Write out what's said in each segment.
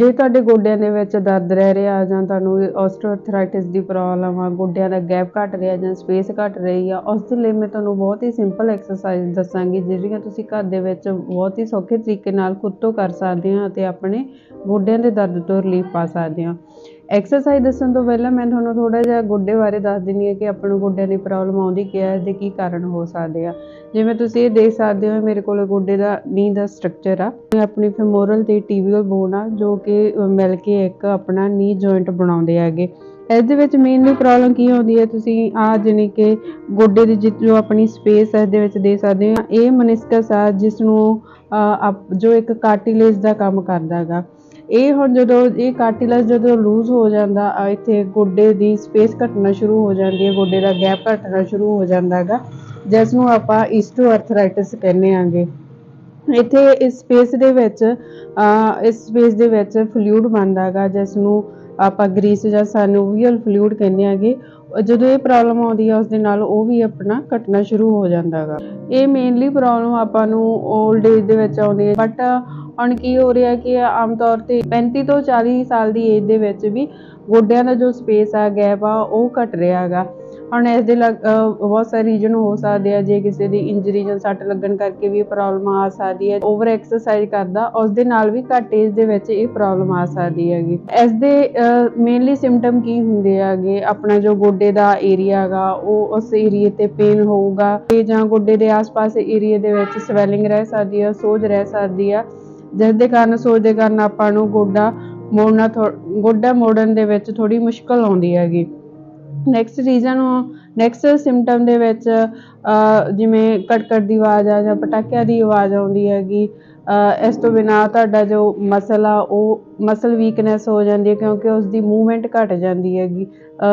ਜੇ ਤੁਹਾਡੇ ਗੋਡਿਆਂ ਦੇ ਵਿੱਚ ਦਰਦ ਰਹਿ ਰਿਹਾ ਜਾਂ ਤੁਹਾਨੂੰ ਆਸਟੋਆਰਥਰਾਈਟਿਸ ਦੀ ਪ੍ਰੋਬਲਮ ਆ, ਗੋਡਿਆਂ ਦਾ ਗੈਪ ਘਟ ਰਿਹਾ ਜਾਂ ਸਪੇਸ ਘਟ ਰਹੀ ਆ, ਉਸ ਦੇ ਲਈ ਮੈਂ ਤੁਹਾਨੂੰ ਬਹੁਤ ਹੀ ਸਿੰਪਲ ਐਕਸਰਸਾਈਜ਼ ਦੱਸਾਂਗੀ, ਜਿਹੜੀਆਂ ਤੁਸੀਂ ਘਰ ਦੇ ਵਿੱਚ ਬਹੁਤ ਹੀ ਸੌਖੇ ਤਰੀਕੇ ਨਾਲ ਖੁਦ ਤੋਂ ਕਰ ਸਕਦੇ ਹੋ ਅਤੇ ਆਪਣੇ ਗੋਡਿਆਂ ਦੇ ਦਰਦ ਤੋਂ ਰਿਲੀਫ ਪਾ ਸਕਦੇ ਹੋ ਐਕਸਰਸਾਈਜ਼ ਦੱਸਣ ਤੋਂ ਪਹਿਲਾਂ ਮੈਂ ਤੁਹਾਨੂੰ ਥੋੜਾ ਜਿਹਾ ਗੋਡੇ ਬਾਰੇ ਦੱਸ ਦਿੰਦੀ ਹਾਂ ਕਿ ਆਪਾਂ ਨੂੰ ਗੋਡਿਆਂ ਦੀ ਪ੍ਰੋਬਲਮ ਆਉਂਦੀ ਕਿ ਹੈ ਤੇ ਕੀ ਕਾਰਨ ਹੋ ਸਕਦੇ ਆ। ਜਿਵੇਂ ਤੁਸੀਂ ਇਹ ਦੇਖ ਸਕਦੇ ਹੋ ਮੇਰੇ ਕੋਲ ਗੋਡੇ ਦਾ ਨੀ ਦਾ ਸਟਰਕਚਰ ਆ। ਇਹ ਆਪਣੀ ਫੀਮੋਰਲ ਤੇ ਟੀਬੀਅਲ ਬੋਨ ਆ, ਜੋ ਕਿ ਮਿਲ ਕੇ ਇੱਕ ਆਪਣਾ ਨੀ ਜੁਆਇੰਟ ਬਣਾਉਂਦੇ ਹੈਗੇ। ਇਸ ਦੇ ਵਿੱਚ ਮੇਨਲੀ ਪ੍ਰੋਬਲਮ ਕੀ ਆਉਂਦੀ ਹੈ? ਤੁਸੀਂ ਆ ਜਾਣੀ ਕਿ ਗੋਡੇ ਦੀ ਜਿ- ਜੋ ਆਪਣੀ ਸਪੇਸ ਹੈ ਦੇ ਵਿੱਚ ਦੇ ਸਕਦੇ ਆ ਇਹ ਮਨਿਸਕਸ ਆ, ਜਿਸ ਨੂੰ ਆਪ- ਜੋ ਇੱਕ ਕਾਰਟਿਲੇਜ ਦਾ ਕੰਮ ਕਰਦਾ ਹੈਗਾ। ਇਹ ਹੁਣ ਜਦੋਂ ਇਹ ਕਾਰਟਿਲੇਜ ਜਦੋਂ ਲੂਜ਼ ਹੋ ਜਾਂਦਾ ਇੱਥੇ ਗੋਡੇ ਦੀ ਸਪੇਸ ਘਟਣਾ ਸ਼ੁਰੂ ਹੋ ਜਾਂਦੀ ਹੈ, ਗੋਡੇ ਦਾ ਗੈਪ ਘਟਣਾ ਸ਼ੁਰੂ ਹੋ ਜਾਂਦਾ ਹੈਗਾ, ਜਿਸ ਨੂੰ ਆਪਾਂ ਈਸਟੋਆਰਥਰਾਈਟਿਸ ਕਹਿੰਦੇ ਆਂਗੇ। ਇੱਥੇ ਇਸ ਸਪੇਸ ਦੇ ਵਿੱਚ ਅਹ ਇਸ ਸਪੇਸ ਦੇ ਵਿੱਚ ਫਲੂਇਡ ਬਣਦਾ ਹੈਗਾ, ਜਿਸ ਨੂੰ ਆਪਾਂ ਗ੍ਰੀਸ ਜਾਂ ਸਾਨੋਵੀਅਲ ਫਲੂਇਡ ਕਹਿੰਦੇ ਆਂਗੇ। ਜਦੋਂ ਇਹ ਪ੍ਰੋਬਲਮ ਆਉਂਦੀ ਹੈ ਉਸ ਦੇ ਨਾਲ ਉਹ ਵੀ ਆਪਣਾ ਘਟਣਾ ਸ਼ੁਰੂ ਹੋ ਜਾਂਦਾ ਹੈਗਾ ਇਹ ਮੇਨਲੀ ਪ੍ਰੋਬਲਮ ਆਪਾਂ ਨੂੰ 올ਡ ਏਜ ਦੇ ਵਿੱਚ ਆਉਂਦੀ ਹੈ ਬਟ ਹੁਣ ਕੀ ਹੋ ਰਿਹਾ ਕਿ ਆਮ ਤੌਰ ਤੇ 35 ਤੋਂ 40 ਸਾਲ ਦੀ ਏਜ ਦੇ ਵਿੱਚ ਵੀ ਗੋਡਿਆਂ ਦਾ ਜੋ ਸਪੇਸ ਆ ਗੈਪ ਆ, ਉਹ ਘਟ ਰਿਹਾ ਹੈਗਾ ਹੁਣ ਇਸ ਦੇ ਬਹੁਤ ਸਾਰੇ ਰੀਜਨ ਹੋ ਸਕਦੇ ਆ, ਜੇ ਕਿਸੇ ਦੀ ਇੰਜਰੀ ਜਾਂ ਸੱਟ ਲੱਗਣ ਕਰਕੇ ਵੀ ਪ੍ਰੋਬਲਮ ਆ ਸਕਦੀ ਹੈ ਓਵਰ ਐਕਸਰਸਾਈਜ਼ ਕਰਦਾ, ਉਸ ਦੇ ਨਾਲ ਵੀ ਘੱਟ ਏਜ ਦੇ ਵਿੱਚ ਇਹ ਪ੍ਰੋਬਲਮ ਆ ਸਕਦੀ ਹੈਗੀ। ਇਸ ਦੇ ਮੇਨਲੀ ਸਿੰਪਟਮ ਕੀ ਹੁੰਦੇ ਹੈਗੇ? ਆਪਣਾ ਜੋ ਗੋਡੇ ਦਾ ਏਰੀਆ ਹੈਗਾ, ਉਹ ਉਸ ਏਰੀਏ ਤੇ ਪੇਨ ਹੋਊਗਾ। ਤੇ ਜਾਂ ਗੋਡੇ ਦੇ ਆਸ-ਪਾਸ ਏਰੀਏ ਦੇ ਵਿੱਚ ਸਵੈਲਿੰਗ ਰਹਿ ਸਕਦੀ ਆ, ਸੋਜ ਰਹਿ ਸਕਦੀ ਆ। ਜਿਸ ਦੇ ਕਾਰਨ, ਸੋਜ ਦੇ ਕਾਰਨ ਆਪਾਂ ਨੂੰ ਗੋਡਾ ਮੋੜਨਾ ਥੋ- ਗੋਡਾ ਮੋੜਨ ਦੇ ਵਿੱਚ ਥੋੜੀ ਮੁਸ਼ਕਲ ਆਉਂਦੀ ਹੈਗੀ। ਨੈਕਸਟ ਰੀਜ਼ਨ ਨੈਕਸਟ ਸਿੰਪਟਮ ਦੇ ਵਿੱਚ ਜਿਵੇਂ ਕਟਕਟ ਦੀ ਆਵਾਜ਼ ਆ ਜਾਂ ਪਟਾਕਿਆਂ ਦੀ ਆਵਾਜ਼ ਆਉਂਦੀ ਹੈਗੀ ਇਸ ਤੋਂ ਬਿਨਾ ਤੁਹਾਡਾ ਜੋ ਮਸਲ ਆ, ਉਹ, ਮਸਲ ਵੀਕਨੈਸ ਹੋ ਜਾਂਦੀ ਹੈ ਕਿਉਂਕਿ ਉਸ ਦੀ ਮੂਵਮੈਂਟ ਘਟ ਜਾਂਦੀ ਹੈਗੀ।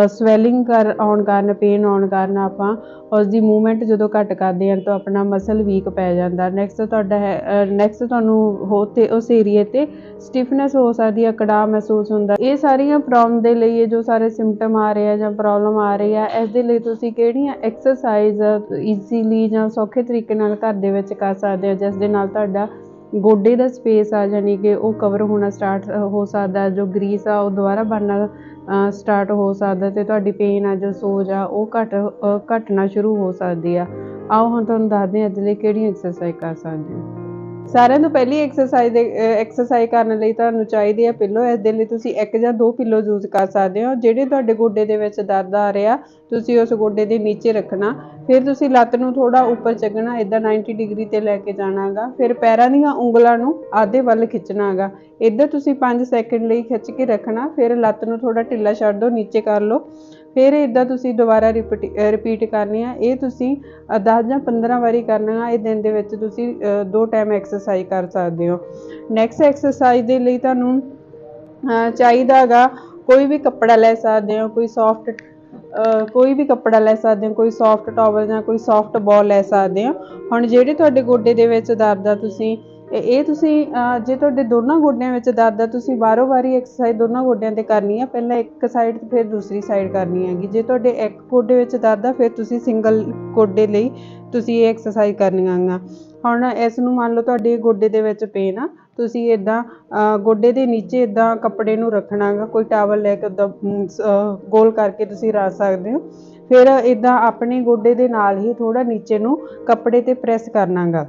ਸਵੈਲਿੰਗ ਕਰ, ਆਉਣ ਕਾਰਨ ਪੇਨ ਆਉਣ ਕਾਰਨ ਆਪਾਂ ਉਸ ਦੀ ਮੂਵਮੈਂਟ ਜਦੋਂ ਘੱਟ ਕਰਦੇ ਹਾਂ ਤਾਂ ਆਪਣਾ ਮਸਲ ਵੀਕ ਪੈ ਜਾਂਦਾ। ਨੈਕਸਟ ਤੁਹਾਡਾ ਹੈ ਨੈਕਸਟ ਤੁਹਾਨੂੰ ਹੋ ਤੇ, ਉਸ ਏਰੀਏ ਤੇ ਸਟਿਫਨੈਸ ਹੋ ਸਕਦੀ ਹੈ, ਕੜਾਹ ਮਹਿਸੂਸ ਹੁੰਦਾ। ਇਹ ਸਾਰੀਆਂ ਪ੍ਰੋਬਲਮ ਦੇ ਲਈ ਇਹ ਜੋ ਸਾਰੇ ਸਿੰਪਟਮ ਆ ਰਹੇ ਆ ਜਾਂ ਪ੍ਰੋਬਲਮ ਆ ਰਹੀ ਆ, ਇਸ ਦੇ ਲਈ ਤੁਸੀਂ ਕਿਹੜੀਆਂ ਐਕਸਰਸਾਈਜ਼ ਈਜ਼ੀਲੀ ਜਾਂ ਸੌਖੇ ਤਰੀਕੇ ਨਾਲ ਘਰ ਦੇ ਵਿੱਚ ਕਰ ਸਕਦੇ ਹੋ, ਜਿਸ ਦੇ ਨਾਲ ਤੁਹਾਡਾ ਗੋਡੇ ਦਾ ਸਪੇਸ ਆ ਜਾਣੀ ਕਿ ਉਹ ਕਵਰ ਹੋਣਾ ਸਟਾਰਟ ਹੋ ਸਕਦਾ, ਜੋ ਗਰੀਸ ਆ ਉਹ ਦੁਬਾਰਾ ਬਣਨਾ ਸਟਾਰਟ ਹੋ ਸਕਦਾ ਅਤੇ ਤੁਹਾਡੀ ਪੇਨ ਆ ਜੋ ਸੋਜ ਆ ਉਹ ਘੱਟ ਅ, ਘਟਣਾ ਸ਼ੁਰੂ ਹੋ ਸਕਦੀ ਆ। ਆਓ ਹੁਣ ਤੁਹਾਨੂੰ ਦੱਸਦੇ ਹਾਂ ਅੱਜ ਲਈ ਕਿਹੜੀ ਐਕਸਰਸਾਈਜ਼ ਕਰ ਸਕਦੇ ਹੋ। ਸਾਰਿਆਂ ਤੋਂ ਪਹਿਲੀ ਐਕਸਰਸਾਈਜ਼ ਦੇ ਐਕਸਰਸਾਈਜ਼ ਕਰਨ ਲਈ ਤੁਹਾਨੂੰ ਚਾਹੀਦੀ ਹੈ ਪਿੱਲੋ ਇਸ ਦੇ ਲਈ ਤੁਸੀਂ ਇੱਕ ਜਾਂ ਦੋ ਪਿੱਲੋ ਯੂਜ਼ ਕਰ ਸਕਦੇ ਹੋ। ਜਿਹੜੇ ਤੁਹਾਡੇ ਗੋਡੇ ਦੇ ਵਿੱਚ ਦਰਦ ਆ ਰਿਹਾ, ਤੁਸੀਂ ਉਸ ਗੋਡੇ ਦੇ ਨੀਚੇ ਰੱਖਣਾ। ਫਿਰ ਤੁਸੀਂ ਲੱਤ ਨੂੰ ਥੋੜਾ ਉੱਪਰ ਚੱਕਣਾ ਇਦਾਂ 90 ਡਿਗਰੀ ਤੇ ਲੈ ਕੇ ਜਾਣਾਗਾ। ਫਿਰ ਪੈਰਾਂ ਦੀਆਂ ਉਂਗਲਾਂ ਨੂੰ ਆਧੇ ਵੱਲ ਖਿੱਚਣਾਗਾ। ਇੱਧਰ ਤੁਸੀਂ 5 ਸੈਕਿੰਡ ਲਈ ਖਿੱਚ ਕੇ ਰੱਖਣਾ। ਫਿਰ ਲੱਤ ਨੂੰ ਥੋੜਾ ਢਿੱਲਾ ਛੱਡ ਦਿਓ, ਨੀਚੇ ਕਰ ਲਓ। ਫਿਰ ਇਦਾਂ ਤੁਸੀਂ ਦੁਬਾਰਾ ਰਿਪੀਟ ਕਰਨੀ ਆ। ਇਹ ਤੁਸੀਂ 10 ਜਾਂ 15 ਵਾਰੀ ਕਰਨਾ ਆ। ਇਹ ਦਿਨ ਦੇ ਵਿੱਚ ਤੁਸੀਂ ਦੋ ਟਾਈਮ ਐਕਸਰਸਾਈਜ਼ ਕਰ ਸਕਦੇ ਹੋ। ਨੈਕਸਟ ਐਕਸਰਸਾਈਜ਼ ਦੇ ਲਈ ਤੁਹਾਨੂੰ ਅ, ਚਾਹੀਦਾ ਹੈਗਾ ਕੋਈ ਵੀ ਕੱਪੜਾ ਲੈ ਸਕਦੇ ਹੋ ਕੋਈ ਸੌਫਟ ਕੋਈ ਵੀ ਕੱਪੜਾ ਲੈ ਸਕਦੇ ਹੋ ਕੋਈ ਸੌਫਟ ਟਾਵਲ ਜਾਂ ਕੋਈ ਸੌਫਟ ਬਾਲ ਲੈ ਸਕਦੇ ਹੋ। ਹੁਣ ਜਿਹੜੇ ਤੁਹਾਡੇ ਗੋਡੇ ਦੇ ਵਿੱਚ ਦਰਦ ਆ ਤੁਸੀਂ ਇਹ ਤੁਸੀਂ ਜੇ ਤੁਹਾਡੇ ਦੋਨਾਂ ਗੋਡਿਆਂ ਵਿੱਚ ਦਰਦ ਆ, ਤੁਸੀਂ ਬਾਰੋ ਬਾਰੀ ਐਕਸਰਸਾਈਜ਼ ਦੋਨਾਂ ਗੋਡਿਆਂ ਤੇ ਕਰਨੀ ਆ, ਪਹਿਲਾਂ ਇੱਕ ਸਾਈਡ ਤੇ ਫਿਰ ਦੂਸਰੀ ਸਾਈਡ ਕਰਨੀ ਹੈਗੀ। ਜੇ ਤੁਹਾਡੇ ਇੱਕ ਗੋਡੇ ਵਿੱਚ ਦਰਦ ਆ, ਫਿਰ ਤੁਸੀਂ ਸਿੰਗਲ ਗੋਡੇ ਲਈ ਤੁਸੀਂ ਇਹ ਐਕਸਰਸਾਈਜ਼ ਕਰਨੀਆਂ ਗਾ ਹੁਣ ਇਸ ਨੂੰ ਮੰਨ ਲਓ ਤੁਹਾਡੇ ਗੋਡੇ ਦੇ ਵਿੱਚ ਪੇਨ ਆ, ਤੁਸੀਂ ਇਦਾਂ ਗੋਡੇ ਦੇ ਨੀਚੇ ਇਦਾਂ ਕੱਪੜੇ ਨੂੰ ਰੱਖਣਾ ਗਾ ਕੋਈ ਟਾਵਲ ਲੈ ਕੇ ਉਦਾਂ ਗੋਲ ਕਰਕੇ ਤੁਸੀਂ ਰੱਖ ਸਕਦੇ ਹੋ। ਫਿਰ ਇਦਾਂ ਆਪਣੇ ਗੋਡੇ ਦੇ ਨਾਲ ਹੀ ਥੋੜਾ ਨੀਚੇ ਨੂੰ ਕੱਪੜੇ ਤੇ ਪ੍ਰੈਸ ਕਰਨਾ ਗਾ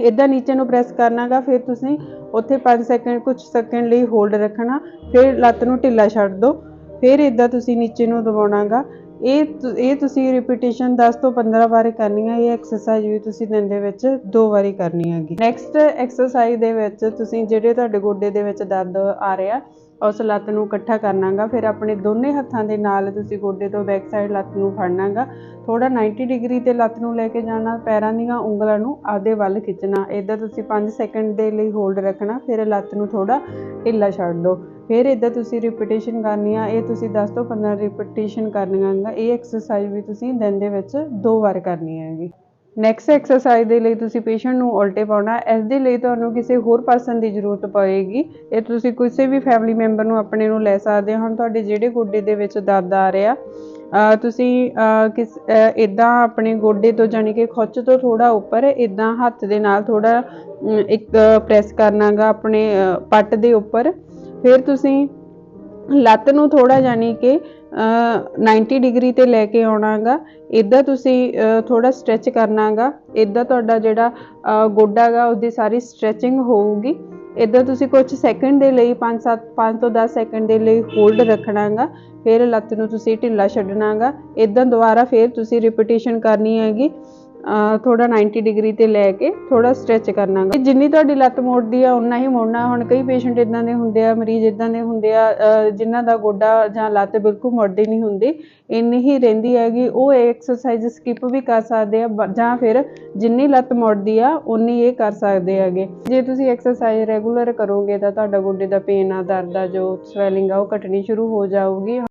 ਇਦਾਂ ਨੀਚੇ ਨੂੰ ਪ੍ਰੈਸ ਕਰਨਾਗਾ, ਫਿਰ ਤੁਸੀਂ ਉੱਥੇ 5 ਸੈਕਿੰਡ ਕੁਝ ਸੈਕਿੰਡ ਲਈ ਹੋਲਡ ਰੱਖਣਾ, ਫਿਰ ਲੱਤ ਨੂੰ ਢਿੱਲਾ ਛੱਡ ਦਿਓ ਫਿਰ ਇਦਾਂ ਤੁਸੀਂ ਨੀਚੇ ਨੂੰ ਦਬਾਉਣਾਗਾ। ਇਹ ਇਹ ਤੁਸੀਂ ਰਿਪੀਟੀਸ਼ਨ 10 ਤੋਂ 15 ਵਾਰੀ ਕਰਨੀ ਹੈ ਇਹ ਐਕਸਰਸਾਈਜ਼ ਵੀ ਤੁਸੀਂ ਦਿਨ ਦੇ ਵਿੱਚ ਦੋ ਵਾਰੀ ਕਰਨੀ ਹੈਗੀ। ਨੈਕਸਟ ਐਕਸਰਸਾਈਜ਼ ਦੇ ਵਿੱਚ ਤੁਸੀਂ ਜਿਹੜੇ ਤੁਹਾਡੇ ਗੋਡੇ ਦੇ ਵਿੱਚ ਦਰਦ ਆ ਰਿਹਾ ਉਸ ਲੱਤ ਨੂੰ ਇਕੱਠਾ ਕਰਨਾਗਾ, ਫਿਰ ਆਪਣੇ ਦੋਨੇ ਹੱਥਾਂ ਦੇ ਨਾਲ ਤੁਸੀਂ ਗੋਡੇ ਤੋਂ ਬੈਕ ਸਾਈਡ ਲੱਤ ਨੂੰ ਫੜਨਾਗਾ ਥੋੜਾ 90 ਡਿਗਰੀ ਤੇ ਲੱਤ ਨੂੰ ਲੈ ਕੇ ਜਾਣਾ, ਪੈਰਾਂ ਦੀਆਂ ਉਂਗਲਾਂ ਨੂੰ ਆਦੇ ਵੱਲ ਖਿੱਚਣਾ ਇਦਾਂ ਤੁਸੀਂ 5 ਸੈਕਿੰਡ ਦੇ ਲਈ ਹੋਲਡ ਰੱਖਣਾ, ਫਿਰ ਲੱਤ ਨੂੰ ਥੋੜਾ ਢਿੱਲਾ ਛੱਡ ਦਿਓ ਫਿਰ ਇਦਾਂ ਤੁਸੀਂ ਰਿਪੀਟੇਸ਼ਨ ਕਰਨੀ ਆ, ਇਹ ਤੁਸੀਂ 10 ਤੋਂ 15 ਰਿਪੀਟੇਸ਼ਨ ਕਰਨੀਆਂ ਗਾ ਇਹ ਐਕਸਰਸਾਈਜ਼ ਵੀ ਤੁਸੀਂ ਦਿਨ ਦੇ ਵਿੱਚ ਦੋ ਵਾਰ ਕਰਨੀ ਹੈਗੀ। ਨੈਕਸਟ ਐਕਸਰਸਾਈਜ਼ ਦੇ ਲਈ ਤੁਸੀਂ ਪੇਸ਼ੈਂਟ ਨੂੰ ਉਲਟੇ ਪਾਉਣਾ, ਇਸ ਦੇ ਲਈ ਤੁਹਾਨੂੰ ਕਿਸੇ ਹੋਰ ਪਰਸਨ ਦੀ ਜ਼ਰੂਰਤ ਪਵੇਗੀ ਇਹ ਤੁਸੀਂ ਕਿਸੇ ਵੀ ਫੈਮਿਲੀ ਮੈਂਬਰ ਨੂੰ ਆਪਣੇ ਨੂੰ ਲੈ ਸਕਦੇ ਹੋ। ਹੁਣ ਤੁਹਾਡੇ ਜਿਹੜੇ ਗੋਡੇ ਦੇ ਵਿੱਚ ਦਰਦ ਆ ਰਿਹਾ ਤੁਸੀਂ ਕਿਸ ਇਦਾਂ ਆਪਣੇ ਗੋਡੇ ਤੋਂ ਜਾਣੀ ਕਿ ਖੁੱਚ ਤੋਂ ਥੋੜਾ ਉੱਪਰ ਇਦਾਂ ਹੱਥ ਦੇ ਨਾਲ ਥੋੜਾ ਇੱਕ ਪ੍ਰੈਸ ਕਰਨਾਗਾ ਆਪਣੇ ਪੱਟ ਦੇ ਉੱਪਰ। ਫਿਰ ਤੁਸੀਂ ਲੱਤ ਨੂੰ ਥੋੜਾ ਜਾਨੀ ਕਿ ਅ, 90 ਡਿਗਰੀ ਤੇ ਲੈ ਕੇ ਆਉਣਾਗਾ। ਇਦਾਂ ਤੁਸੀਂ ਥੋੜਾ ਸਟ੍ਰੈਚ ਕਰਨਾਗਾ। ਇਦਾਂ ਤੁਹਾਡਾ ਜਿਹੜਾ ਅ, ਗੋਡਾ ਗਾ ਉਹਦੀ ਸਾਰੀ ਸਟ੍ਰੈਚਿੰਗ ਹੋਊਗੀ। ਇਦਾਂ ਤੁਸੀਂ ਕੁਝ ਸੈਕਿੰਡ ਦੇ ਲਈ 5-7 5 ਤੋਂ 10 ਸੈਕਿੰਡ ਦੇ ਲਈ ਹੋਲਡ ਰੱਖਣਾਗਾ। ਫਿਰ ਲੱਤ ਨੂੰ ਤੁਸੀਂ ਢਿੱਲਾ ਛੱਡਣਾਗਾ। ਇਦਾਂ ਦੁਬਾਰਾ ਫਿਰ ਤੁਸੀਂ ਰਿਪੀਟੇਸ਼ਨ ਕਰਨੀ ਹੈਗੀ। ਥੋੜਾ 90 ਡਿਗਰੀ ਤੇ ਲੈ ਕੇ ਥੋੜਾ ਸਟ੍ਰੈਚ ਕਰਨਾਗਾ ਜਿੰਨੀ ਤੁਹਾਡੀ ਲੱਤ ਮੋੜਦੀ ਆ ਉਨਾ ਹੀ ਮੋੜਨਾ। ਹੁਣ ਕਈ ਪੇਸ਼ੈਂਟ ਇਦਾਂ ਦੇ ਹੁੰਦੇ ਆ ਮਰੀਜ਼ ਇਦਾਂ ਦੇ ਹੁੰਦੇ ਆ ਅ, ਜਿਨ੍ਹਾਂ ਦਾ ਗੋਡਾ ਜਾਂ ਲੱਤ ਬਿਲਕੁਲ ਮੁੜਦੀ ਨਹੀਂ ਹੁੰਦੀ ਇੰਨੀ ਹੀ ਰਹਿੰਦੀ ਹੈਗੀ। ਉਹ ਐਕਸਰਸਾਈਜ਼ ਸਕਿਪ ਵੀ ਕਰ ਸਕਦੇ ਆ ਬ- ਜਾਂ ਫਿਰ ਜਿੰਨੀ ਲੱਤ ਮੁੜਦੀ ਆ ਉਨੀ ਇਹ ਕਰ ਸਕਦੇ ਹੈਗੇ। ਜੇ ਤੁਸੀਂ ਐਕਸਰਸਾਈਜ਼ ਰੈਗੂਲਰ ਕਰੋਗੇ ਤਾਂ ਤੁਹਾਡਾ ਗੋਡੇ ਦਾ ਪੇਨ ਆ ਦਰਦ ਆ ਜੋ ਸਵੈਲਿੰਗ ਆ ਉਹ ਘਟਣੀ ਸ਼ੁਰੂ ਹੋ ਜਾਊਗੀ।